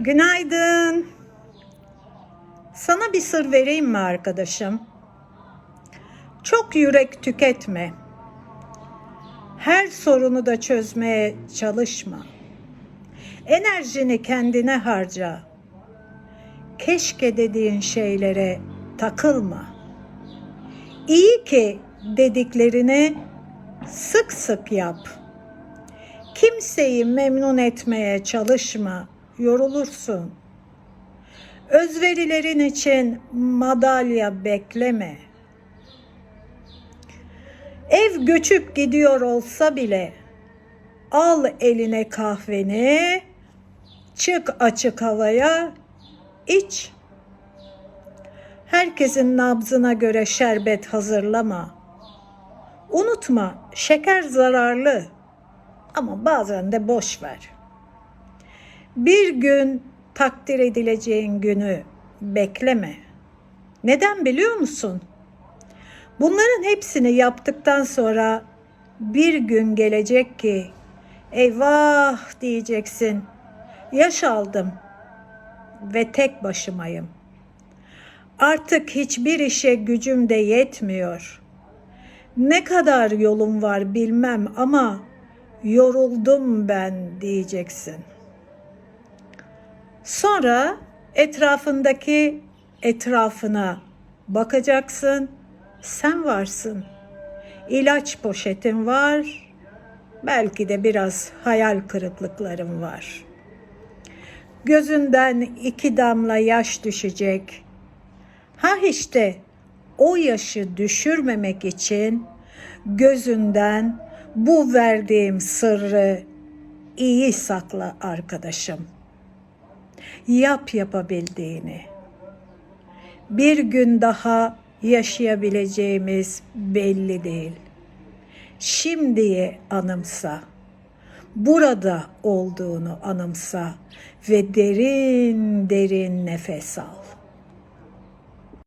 Günaydın. Sana bir sır vereyim mi arkadaşım? Çok yürek tüketme. Her sorunu da çözmeye çalışma. Enerjini kendine harca. Keşke dediğin şeylere takılma. İyi ki dediklerini sık sık yap. Kimseyi memnun etmeye çalışma, yorulursun. Özverilerin için madalya bekleme. Ev göçüp gidiyor olsa bile al eline kahveni, çık açık havaya, iç. Herkesin nabzına göre şerbet hazırlama. Unutma, şeker zararlı ama bazen de boş ver. Bir gün takdir edileceğin günü bekleme. Neden biliyor musun? Bunların hepsini yaptıktan sonra bir gün gelecek ki eyvah diyeceksin. Yaş aldım ve tek başımayım. Artık hiçbir işe gücüm de yetmiyor. Ne kadar yolum var bilmem ama yoruldum ben diyeceksin. Sonra etrafındaki etrafına bakacaksın. Sen varsın. İlaç poşetin var. Belki de biraz hayal kırıklıkların var. Gözünden iki damla yaş düşecek. Ha işte o yaşı düşürmemek için gözünden bu verdiğim sırrı iyi sakla arkadaşım. Yap yapabildiğini. Bir gün daha yaşayabileceğimiz belli değil. Şimdiyi anımsa. Burada olduğunu anımsa ve derin derin nefes al.